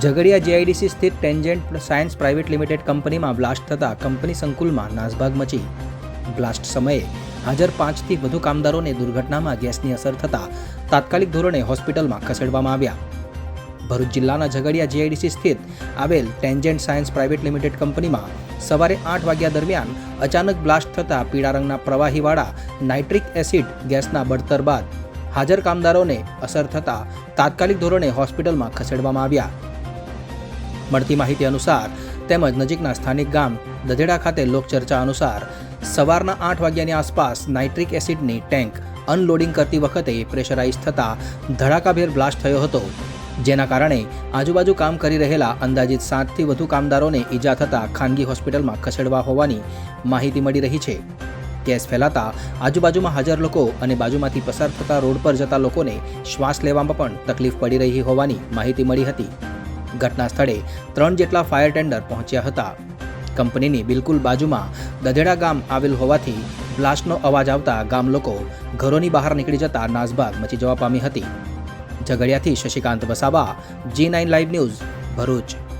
Jhagadia GIDC સ્થિત tangent science private limited કંપનીમાં blast થતાં કંપની સંકુલમાં નાસભાગ મચી. બ્લાસ્ટ સમયે હાજર પાંચથી વધુ કામદારોને દુર્ઘટનામાં ગેસની અસર થતાં તાત્કાલિક ધોરણે હોસ્પિટલમાં ખસેડવામાં આવ્યા. ભરૂચ જિલ્લાના ઝઘડિયા જીઆઈડીસી સ્થિત આવેલ ટેન્જન્ટ સાયન્સ પ્રાઇવેટ લિમિટેડ કંપનીમાં સવારે આઠ વાગ્યા દરમિયાન અચાનક બ્લાસ્ટ થતાં પીળા રંગના પ્રવાહીવાળા નાઇટ્રિક એસિડ ગેસના બળતર બાદ હાજર કામદારોને અસર થતાં તાત્કાલિક ધોરણે હોસ્પિટલમાં ખસેડવામાં આવ્યા. મળતી માહિતી અનુસાર તેમજ નજીકના સ્થાનિક ગામ દધેડા ખાતે લોકચર્ચા અનુસાર સવારના આઠ વાગ્યાની આસપાસ નાઇટ્રિક એસિડની ટેન્ક અનલોડિંગ કરતી વખતે પ્રેશરાઇઝ થતાં ધડાકાભેર બ્લાસ્ટ થયો હતો. જેના કારણે આજુબાજુ કામ કરી રહેલા અંદાજિત સાતથી વધુ કામદારોને ઈજા થતાં ખાનગી હોસ્પિટલમાં ખસેડવા હોવાની માહિતી મળી રહી છે. ગેસ ફેલાતા આજુબાજુમાં હાજર લોકો અને બાજુમાંથી પસાર થતા રોડ પર જતા લોકોને શ્વાસ લેવામાં પણ તકલીફ પડી રહી હોવાની માહિતી મળી હતી. ઘટના સ્થળે ત્રણ જેટલા ફાયર ટેન્ડર પહોંચ્યા હતા. કંપનીની બિલકુલ બાજુમાં દધેડા ગામ આવેલ હોવાથી બ્લાસ્ટનો અવાજ આવતા ગામ લોકો ઘરોની બહાર નીકળી જતા નાસભાગ મચી જવા પામી હતી. ઝઘડિયાથી Shashikant Vasava G nine live news Bharuch.